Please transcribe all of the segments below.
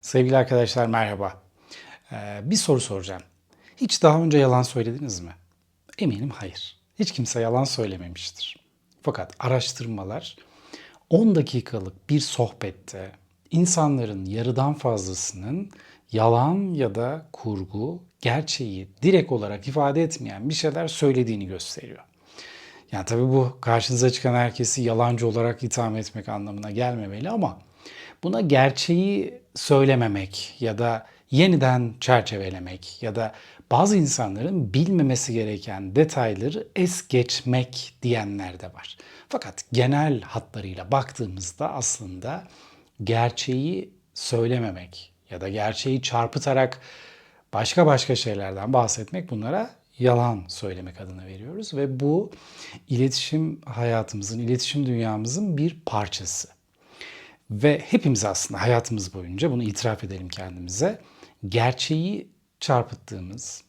Sevgili arkadaşlar merhaba. Ee, bir soru soracağım. Hiç daha önce yalan söylediniz mi? Eminim hayır. Hiç kimse yalan söylememiştir. Fakat araştırmalar 10 dakikalık bir sohbette insanların yarıdan fazlasının yalan ya da kurgu, gerçeği direkt olarak ifade etmeyen bir şeyler söylediğini gösteriyor. Yani tabii bu karşınıza çıkan herkesi yalancı olarak itham etmek anlamına gelmemeli ama buna gerçeği söylememek ya da yeniden çerçevelemek ya da bazı insanların bilmemesi gereken detayları es geçmek diyenler de var. Fakat genel hatlarıyla baktığımızda aslında gerçeği söylememek ya da gerçeği çarpıtarak başka başka şeylerden bahsetmek bunlara yalan söylemek adına veriyoruz ve bu iletişim hayatımızın, iletişim dünyamızın bir parçası. Ve hepimiz aslında hayatımız boyunca bunu itiraf edelim kendimize. Gerçeği çarpıttığımız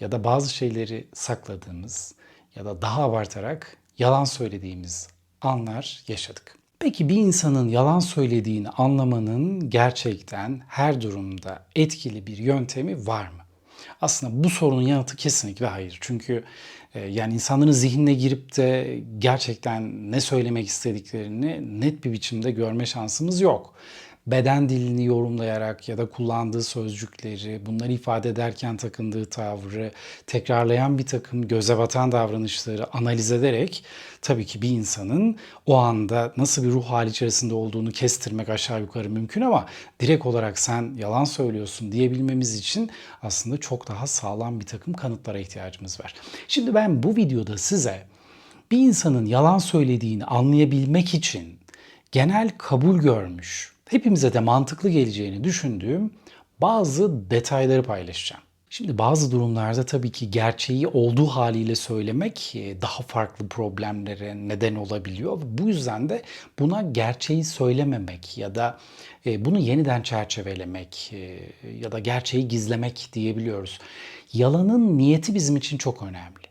ya da bazı şeyleri sakladığımız ya da daha abartarak yalan söylediğimiz anlar yaşadık. Peki bir insanın yalan söylediğini anlamanın gerçekten her durumda etkili bir yöntemi var mı? Aslında bu sorunun yanıtı kesinlikle hayır. Çünkü e, yani insanların zihnine girip de gerçekten ne söylemek istediklerini net bir biçimde görme şansımız yok. Beden dilini yorumlayarak ya da kullandığı sözcükleri, bunları ifade ederken takındığı tavrı, tekrarlayan bir takım göze batan davranışları analiz ederek tabii ki bir insanın o anda nasıl bir ruh hali içerisinde olduğunu kestirmek aşağı yukarı mümkün ama direkt olarak sen yalan söylüyorsun diyebilmemiz için aslında çok daha sağlam bir takım kanıtlara ihtiyacımız var. Şimdi ben bu videoda size bir insanın yalan söylediğini anlayabilmek için genel kabul görmüş, hepimize de mantıklı geleceğini düşündüğüm bazı detayları paylaşacağım. Şimdi bazı durumlarda tabii ki gerçeği olduğu haliyle söylemek e, daha farklı problemlere neden olabiliyor. Bu yüzden de buna gerçeği söylememek ya da e, bunu yeniden çerçevelemek e, ya da gerçeği gizlemek diyebiliyoruz. Yalanın niyeti bizim için çok önemli.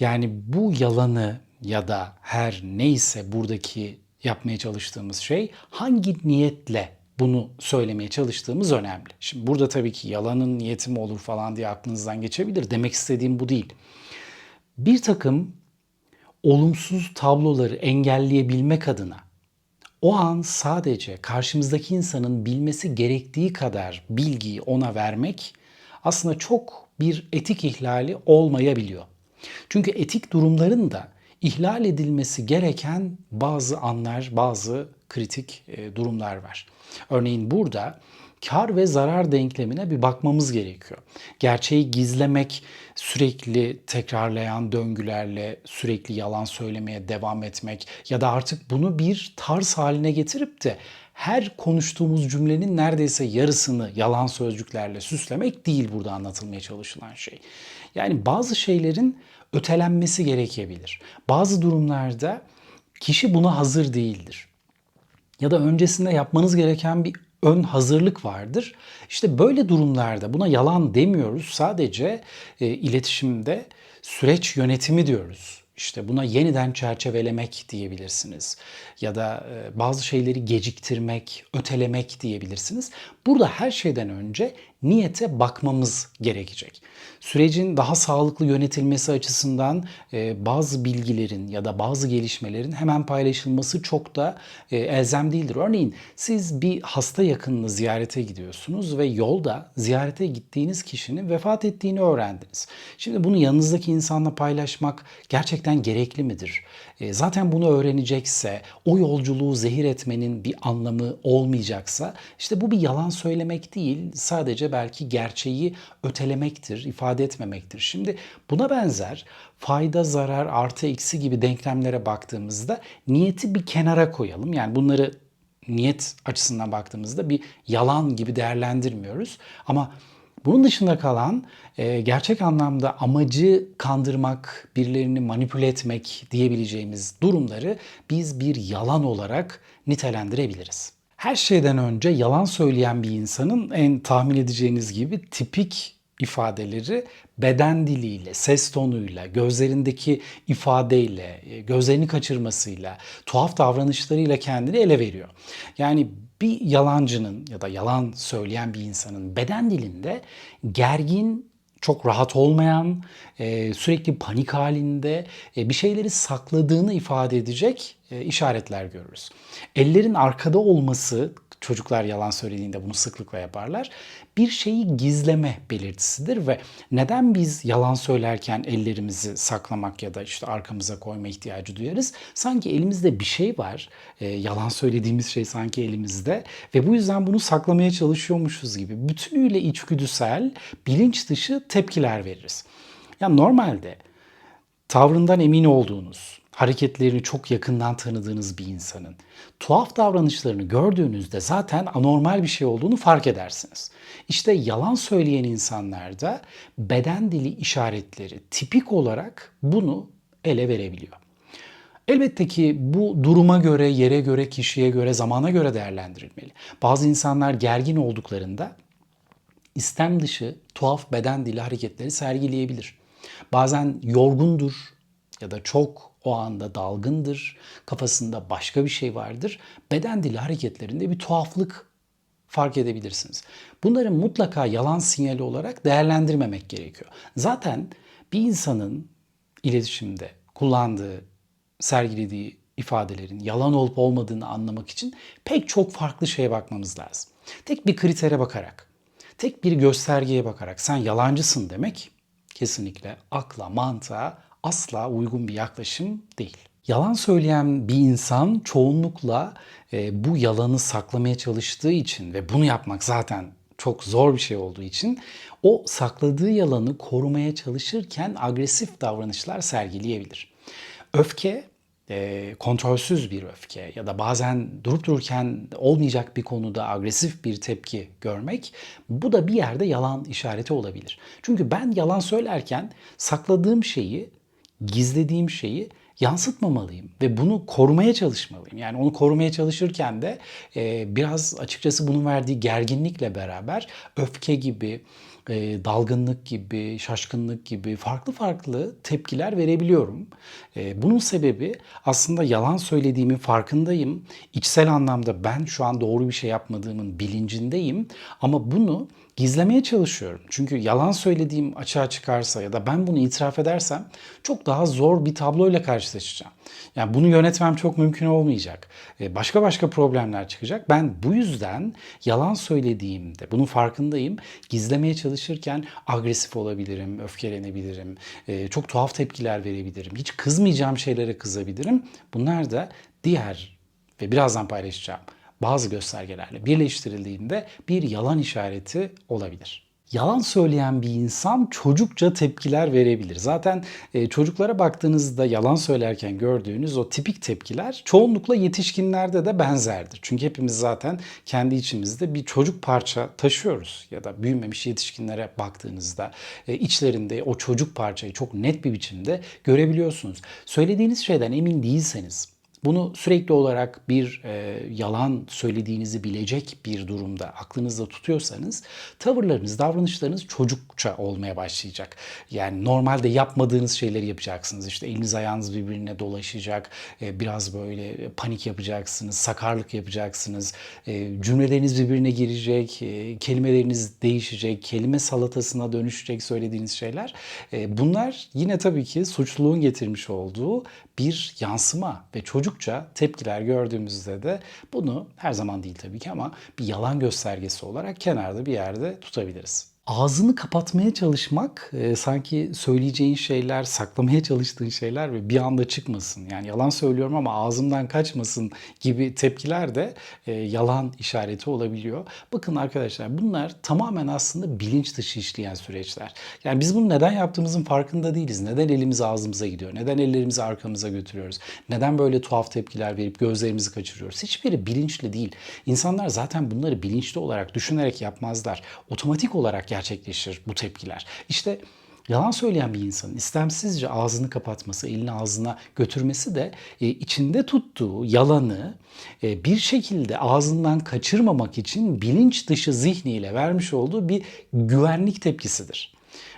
Yani bu yalanı ya da her neyse buradaki yapmaya çalıştığımız şey hangi niyetle bunu söylemeye çalıştığımız önemli. Şimdi burada tabii ki yalanın niyeti mi olur falan diye aklınızdan geçebilir. Demek istediğim bu değil. Bir takım olumsuz tabloları engelleyebilmek adına o an sadece karşımızdaki insanın bilmesi gerektiği kadar bilgiyi ona vermek aslında çok bir etik ihlali olmayabiliyor. Çünkü etik durumların da ihlal edilmesi gereken bazı anlar, bazı kritik e, durumlar var. Örneğin burada kar ve zarar denklemine bir bakmamız gerekiyor. Gerçeği gizlemek, sürekli tekrarlayan döngülerle sürekli yalan söylemeye devam etmek ya da artık bunu bir tarz haline getirip de her konuştuğumuz cümlenin neredeyse yarısını yalan sözcüklerle süslemek değil burada anlatılmaya çalışılan şey. Yani bazı şeylerin ötelenmesi gerekebilir. Bazı durumlarda kişi buna hazır değildir. Ya da öncesinde yapmanız gereken bir ön hazırlık vardır. İşte böyle durumlarda buna yalan demiyoruz. Sadece e, iletişimde süreç yönetimi diyoruz. İşte buna yeniden çerçevelemek diyebilirsiniz. Ya da e, bazı şeyleri geciktirmek, ötelemek diyebilirsiniz. Burada her şeyden önce niyete bakmamız gerekecek. Sürecin daha sağlıklı yönetilmesi açısından e, bazı bilgilerin ya da bazı gelişmelerin hemen paylaşılması çok da e, elzem değildir. Örneğin siz bir hasta yakınını ziyarete gidiyorsunuz ve yolda ziyarete gittiğiniz kişinin vefat ettiğini öğrendiniz. Şimdi bunu yanınızdaki insanla paylaşmak gerçekten gerekli midir? E, zaten bunu öğrenecekse, o yolculuğu zehir etmenin bir anlamı olmayacaksa işte bu bir yalan söylemek değil, sadece belki gerçeği ötelemektir, ifade etmemektir. Şimdi buna benzer fayda, zarar, artı, eksi gibi denklemlere baktığımızda niyeti bir kenara koyalım. Yani bunları niyet açısından baktığımızda bir yalan gibi değerlendirmiyoruz. Ama bunun dışında kalan e, gerçek anlamda amacı kandırmak, birilerini manipüle etmek diyebileceğimiz durumları biz bir yalan olarak nitelendirebiliriz. Her şeyden önce yalan söyleyen bir insanın en tahmin edeceğiniz gibi tipik ifadeleri beden diliyle, ses tonuyla, gözlerindeki ifadeyle, e, gözlerini kaçırmasıyla, tuhaf davranışlarıyla kendini ele veriyor. Yani bir yalancının ya da yalan söyleyen bir insanın beden dilinde gergin, çok rahat olmayan, e, sürekli panik halinde e, bir şeyleri sakladığını ifade edecek işaretler görürüz. Ellerin arkada olması çocuklar yalan söylediğinde bunu sıklıkla yaparlar. Bir şeyi gizleme belirtisidir ve neden biz yalan söylerken ellerimizi saklamak ya da işte arkamıza koyma ihtiyacı duyarız? Sanki elimizde bir şey var. E, yalan söylediğimiz şey sanki elimizde ve bu yüzden bunu saklamaya çalışıyormuşuz gibi bütünüyle içgüdüsel, bilinç dışı tepkiler veririz. Ya normalde tavrından emin olduğunuz, hareketlerini çok yakından tanıdığınız bir insanın tuhaf davranışlarını gördüğünüzde zaten anormal bir şey olduğunu fark edersiniz. İşte yalan söyleyen insanlarda beden dili işaretleri tipik olarak bunu ele verebiliyor. Elbette ki bu duruma göre, yere göre, kişiye göre, zamana göre değerlendirilmeli. Bazı insanlar gergin olduklarında istem dışı tuhaf beden dili hareketleri sergileyebilir. Bazen yorgundur ya da çok o anda dalgındır, kafasında başka bir şey vardır. Beden dili hareketlerinde bir tuhaflık fark edebilirsiniz. Bunları mutlaka yalan sinyali olarak değerlendirmemek gerekiyor. Zaten bir insanın iletişimde kullandığı, sergilediği ifadelerin yalan olup olmadığını anlamak için pek çok farklı şeye bakmamız lazım. Tek bir kritere bakarak, tek bir göstergeye bakarak sen yalancısın demek kesinlikle akla, mantığa asla uygun bir yaklaşım değil. Yalan söyleyen bir insan çoğunlukla e, bu yalanı saklamaya çalıştığı için ve bunu yapmak zaten çok zor bir şey olduğu için o sakladığı yalanı korumaya çalışırken agresif davranışlar sergileyebilir. Öfke e, kontrolsüz bir öfke ya da bazen durup dururken olmayacak bir konuda agresif bir tepki görmek bu da bir yerde yalan işareti olabilir. Çünkü ben yalan söylerken sakladığım şeyi gizlediğim şeyi yansıtmamalıyım ve bunu korumaya çalışmalıyım. Yani onu korumaya çalışırken de e, biraz açıkçası bunun verdiği gerginlikle beraber öfke gibi, e, dalgınlık gibi, şaşkınlık gibi farklı farklı tepkiler verebiliyorum. E, bunun sebebi aslında yalan söylediğimin farkındayım. İçsel anlamda ben şu an doğru bir şey yapmadığımın bilincindeyim ama bunu gizlemeye çalışıyorum. Çünkü yalan söylediğim açığa çıkarsa ya da ben bunu itiraf edersem çok daha zor bir tabloyla karşılaşacağım. Yani bunu yönetmem çok mümkün olmayacak. E, başka başka problemler çıkacak. Ben bu yüzden yalan söylediğimde bunun farkındayım. Gizlemeye çalışırken agresif olabilirim, öfkelenebilirim, e, çok tuhaf tepkiler verebilirim. Hiç kızmayacağım şeylere kızabilirim. Bunlar da diğer ve birazdan paylaşacağım bazı göstergelerle birleştirildiğinde bir yalan işareti olabilir. Yalan söyleyen bir insan çocukça tepkiler verebilir. Zaten e, çocuklara baktığınızda yalan söylerken gördüğünüz o tipik tepkiler çoğunlukla yetişkinlerde de benzerdir. Çünkü hepimiz zaten kendi içimizde bir çocuk parça taşıyoruz. Ya da büyümemiş yetişkinlere baktığınızda e, içlerinde o çocuk parçayı çok net bir biçimde görebiliyorsunuz. Söylediğiniz şeyden emin değilseniz bunu sürekli olarak bir e, yalan söylediğinizi bilecek bir durumda aklınızda tutuyorsanız tavırlarınız, davranışlarınız çocukça olmaya başlayacak. Yani normalde yapmadığınız şeyleri yapacaksınız. İşte eliniz ayağınız birbirine dolaşacak. E, biraz böyle panik yapacaksınız, sakarlık yapacaksınız. E, cümleleriniz birbirine girecek, e, kelimeleriniz değişecek, kelime salatasına dönüşecek söylediğiniz şeyler. E, bunlar yine tabii ki suçluluğun getirmiş olduğu bir yansıma ve çocukça tepkiler gördüğümüzde de bunu her zaman değil tabii ki ama bir yalan göstergesi olarak kenarda bir yerde tutabiliriz ağzını kapatmaya çalışmak e, sanki söyleyeceğin şeyler, saklamaya çalıştığın şeyler ve bir anda çıkmasın. Yani yalan söylüyorum ama ağzımdan kaçmasın gibi tepkiler de e, yalan işareti olabiliyor. Bakın arkadaşlar bunlar tamamen aslında bilinç dışı işleyen süreçler. Yani biz bunu neden yaptığımızın farkında değiliz. Neden elimiz ağzımıza gidiyor? Neden ellerimizi arkamıza götürüyoruz? Neden böyle tuhaf tepkiler verip gözlerimizi kaçırıyoruz? Hiçbiri bilinçli değil. İnsanlar zaten bunları bilinçli olarak düşünerek yapmazlar. Otomatik olarak gerçekleşir bu tepkiler. İşte Yalan söyleyen bir insanın istemsizce ağzını kapatması, elini ağzına götürmesi de e, içinde tuttuğu yalanı e, bir şekilde ağzından kaçırmamak için bilinç dışı zihniyle vermiş olduğu bir güvenlik tepkisidir.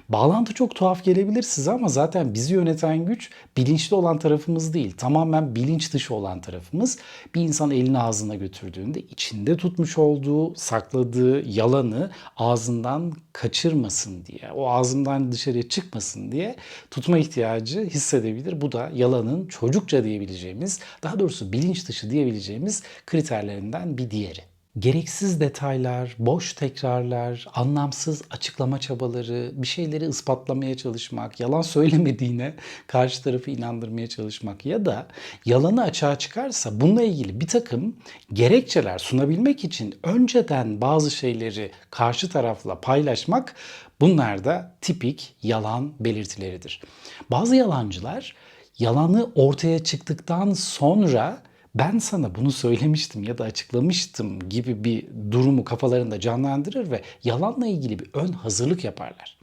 Bağlantı çok tuhaf gelebilir size ama zaten bizi yöneten güç bilinçli olan tarafımız değil. Tamamen bilinç dışı olan tarafımız. Bir insan elini ağzına götürdüğünde içinde tutmuş olduğu, sakladığı yalanı ağzından kaçırmasın diye, o ağzından dışarıya çıkmasın diye tutma ihtiyacı hissedebilir. Bu da yalanın çocukça diyebileceğimiz, daha doğrusu bilinç dışı diyebileceğimiz kriterlerinden bir diğeri gereksiz detaylar, boş tekrarlar, anlamsız açıklama çabaları, bir şeyleri ispatlamaya çalışmak, yalan söylemediğine karşı tarafı inandırmaya çalışmak ya da yalanı açığa çıkarsa bununla ilgili bir takım gerekçeler sunabilmek için önceden bazı şeyleri karşı tarafla paylaşmak bunlar da tipik yalan belirtileridir. Bazı yalancılar yalanı ortaya çıktıktan sonra ben sana bunu söylemiştim ya da açıklamıştım gibi bir durumu kafalarında canlandırır ve yalanla ilgili bir ön hazırlık yaparlar.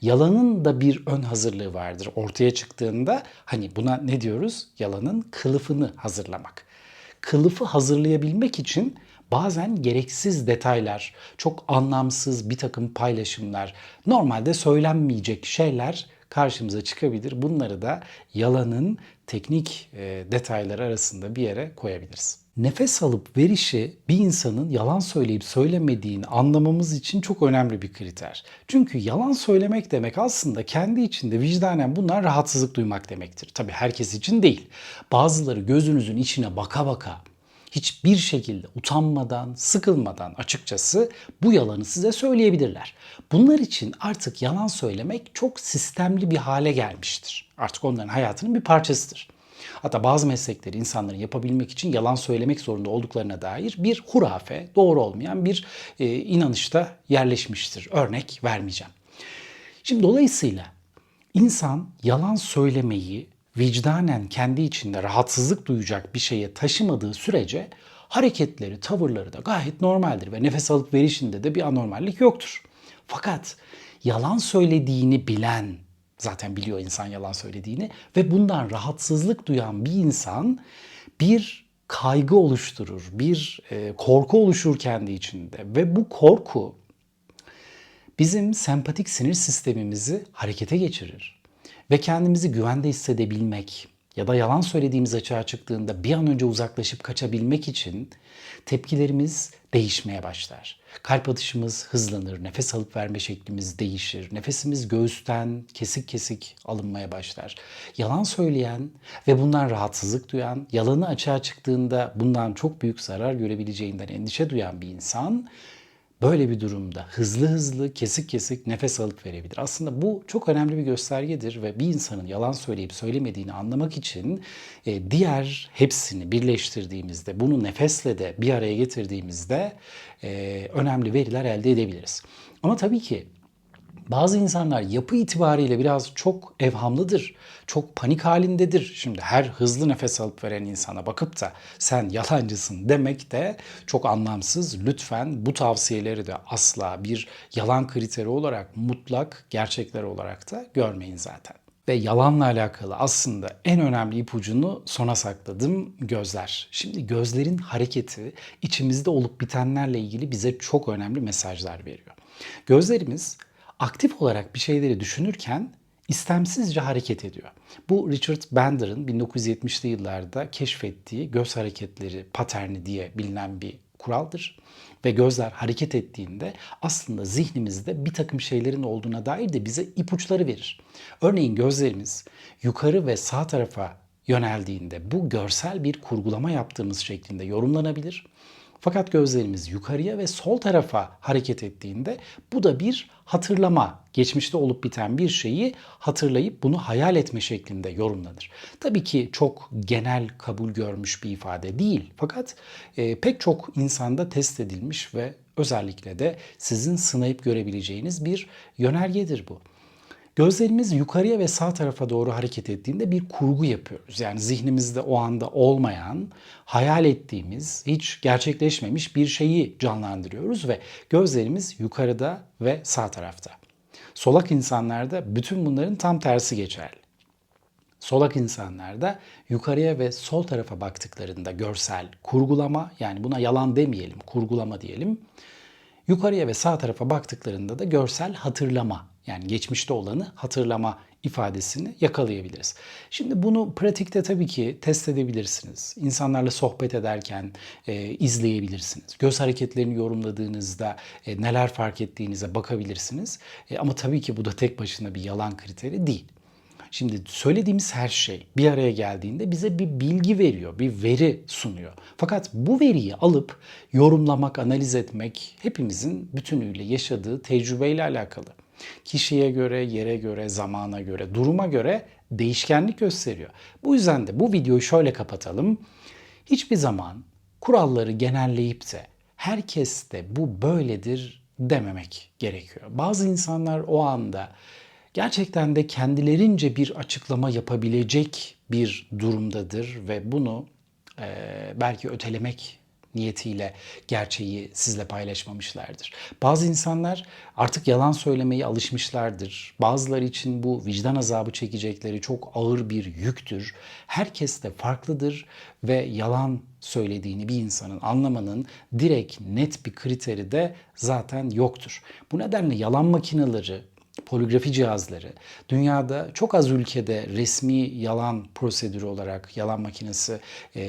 Yalanın da bir ön hazırlığı vardır. Ortaya çıktığında hani buna ne diyoruz? Yalanın kılıfını hazırlamak. Kılıfı hazırlayabilmek için bazen gereksiz detaylar, çok anlamsız bir takım paylaşımlar, normalde söylenmeyecek şeyler karşımıza çıkabilir. Bunları da yalanın teknik e, detayları arasında bir yere koyabiliriz. Nefes alıp verişi bir insanın yalan söyleyip söylemediğini anlamamız için çok önemli bir kriter. Çünkü yalan söylemek demek aslında kendi içinde vicdanen bunlar rahatsızlık duymak demektir. Tabi herkes için değil. Bazıları gözünüzün içine baka baka hiçbir şekilde utanmadan, sıkılmadan açıkçası bu yalanı size söyleyebilirler. Bunlar için artık yalan söylemek çok sistemli bir hale gelmiştir. Artık onların hayatının bir parçasıdır. Hatta bazı meslekleri insanların yapabilmek için yalan söylemek zorunda olduklarına dair bir hurafe, doğru olmayan bir e, inanışta yerleşmiştir. Örnek vermeyeceğim. Şimdi dolayısıyla insan yalan söylemeyi vicdanen kendi içinde rahatsızlık duyacak bir şeye taşımadığı sürece hareketleri, tavırları da gayet normaldir ve nefes alıp verişinde de bir anormallik yoktur. Fakat yalan söylediğini bilen, zaten biliyor insan yalan söylediğini ve bundan rahatsızlık duyan bir insan bir kaygı oluşturur, bir e, korku oluşur kendi içinde ve bu korku bizim sempatik sinir sistemimizi harekete geçirir ve kendimizi güvende hissedebilmek ya da yalan söylediğimiz açığa çıktığında bir an önce uzaklaşıp kaçabilmek için tepkilerimiz değişmeye başlar. Kalp atışımız hızlanır, nefes alıp verme şeklimiz değişir, nefesimiz göğüsten kesik kesik alınmaya başlar. Yalan söyleyen ve bundan rahatsızlık duyan, yalanı açığa çıktığında bundan çok büyük zarar görebileceğinden endişe duyan bir insan böyle bir durumda hızlı hızlı kesik kesik nefes alıp verebilir. Aslında bu çok önemli bir göstergedir ve bir insanın yalan söyleyip söylemediğini anlamak için e, diğer hepsini birleştirdiğimizde, bunu nefesle de bir araya getirdiğimizde e, önemli veriler elde edebiliriz. Ama tabii ki bazı insanlar yapı itibariyle biraz çok evhamlıdır. Çok panik halindedir. Şimdi her hızlı nefes alıp veren insana bakıp da sen yalancısın demek de çok anlamsız. Lütfen bu tavsiyeleri de asla bir yalan kriteri olarak mutlak gerçekler olarak da görmeyin zaten. Ve yalanla alakalı aslında en önemli ipucunu sona sakladım gözler. Şimdi gözlerin hareketi içimizde olup bitenlerle ilgili bize çok önemli mesajlar veriyor. Gözlerimiz aktif olarak bir şeyleri düşünürken istemsizce hareket ediyor. Bu Richard Bender'ın 1970'li yıllarda keşfettiği göz hareketleri paterni diye bilinen bir kuraldır. Ve gözler hareket ettiğinde aslında zihnimizde bir takım şeylerin olduğuna dair de bize ipuçları verir. Örneğin gözlerimiz yukarı ve sağ tarafa yöneldiğinde bu görsel bir kurgulama yaptığımız şeklinde yorumlanabilir. Fakat gözlerimiz yukarıya ve sol tarafa hareket ettiğinde bu da bir hatırlama, geçmişte olup biten bir şeyi hatırlayıp bunu hayal etme şeklinde yorumlanır. Tabii ki çok genel kabul görmüş bir ifade değil. Fakat e, pek çok insanda test edilmiş ve özellikle de sizin sınayıp görebileceğiniz bir yönergedir bu. Gözlerimiz yukarıya ve sağ tarafa doğru hareket ettiğinde bir kurgu yapıyoruz. Yani zihnimizde o anda olmayan, hayal ettiğimiz, hiç gerçekleşmemiş bir şeyi canlandırıyoruz ve gözlerimiz yukarıda ve sağ tarafta. Solak insanlarda bütün bunların tam tersi geçerli. Solak insanlarda yukarıya ve sol tarafa baktıklarında görsel kurgulama yani buna yalan demeyelim, kurgulama diyelim. Yukarıya ve sağ tarafa baktıklarında da görsel hatırlama yani geçmişte olanı hatırlama ifadesini yakalayabiliriz. Şimdi bunu pratikte tabii ki test edebilirsiniz. İnsanlarla sohbet ederken e, izleyebilirsiniz. Göz hareketlerini yorumladığınızda e, neler fark ettiğinize bakabilirsiniz. E, ama tabii ki bu da tek başına bir yalan kriteri değil. Şimdi söylediğimiz her şey bir araya geldiğinde bize bir bilgi veriyor, bir veri sunuyor. Fakat bu veriyi alıp yorumlamak, analiz etmek hepimizin bütünüyle yaşadığı tecrübeyle alakalı. Kişiye göre, yere göre, zamana göre, duruma göre değişkenlik gösteriyor. Bu yüzden de bu videoyu şöyle kapatalım. Hiçbir zaman kuralları genelleyip de herkes de bu böyledir dememek gerekiyor. Bazı insanlar o anda gerçekten de kendilerince bir açıklama yapabilecek bir durumdadır ve bunu e, belki ötelemek niyetiyle gerçeği sizle paylaşmamışlardır. Bazı insanlar artık yalan söylemeye alışmışlardır. Bazıları için bu vicdan azabı çekecekleri çok ağır bir yüktür. Herkes de farklıdır ve yalan söylediğini bir insanın anlamanın direkt net bir kriteri de zaten yoktur. Bu nedenle yalan makineleri poligrafi cihazları dünyada çok az ülkede resmi yalan prosedürü olarak yalan makinesi e,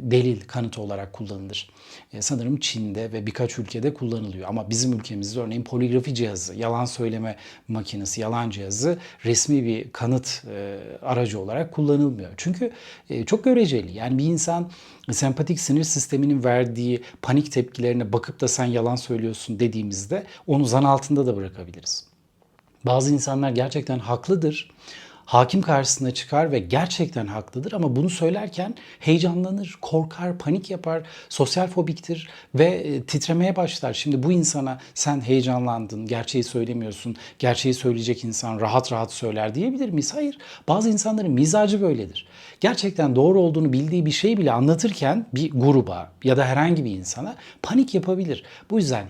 delil kanıtı olarak kullanılır. E, sanırım Çin'de ve birkaç ülkede kullanılıyor ama bizim ülkemizde örneğin poligrafi cihazı, yalan söyleme makinesi, yalan cihazı resmi bir kanıt e, aracı olarak kullanılmıyor. Çünkü e, çok göreceli. Yani bir insan sempatik sinir sisteminin verdiği panik tepkilerine bakıp da sen yalan söylüyorsun dediğimizde onu zan altında da bırakabiliriz. Bazı insanlar gerçekten haklıdır. Hakim karşısına çıkar ve gerçekten haklıdır ama bunu söylerken heyecanlanır, korkar, panik yapar, sosyal fobiktir ve e, titremeye başlar. Şimdi bu insana sen heyecanlandın, gerçeği söylemiyorsun, gerçeği söyleyecek insan rahat rahat söyler diyebilir miyiz? Hayır. Bazı insanların mizacı böyledir. Gerçekten doğru olduğunu bildiği bir şeyi bile anlatırken bir gruba ya da herhangi bir insana panik yapabilir. Bu yüzden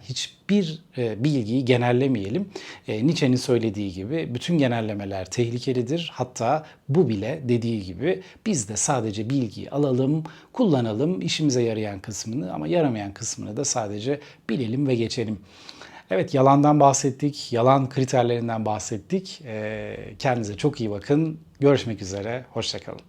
hiçbir e, bilgiyi genellemeyelim. E, Nietzsche'nin söylediği gibi bütün genellemeler tehlikelidir. Hatta bu bile dediği gibi biz de sadece bilgiyi alalım, kullanalım, işimize yarayan kısmını ama yaramayan kısmını da sadece bilelim ve geçelim. Evet yalandan bahsettik, yalan kriterlerinden bahsettik. E, kendinize çok iyi bakın. Görüşmek üzere, hoşçakalın.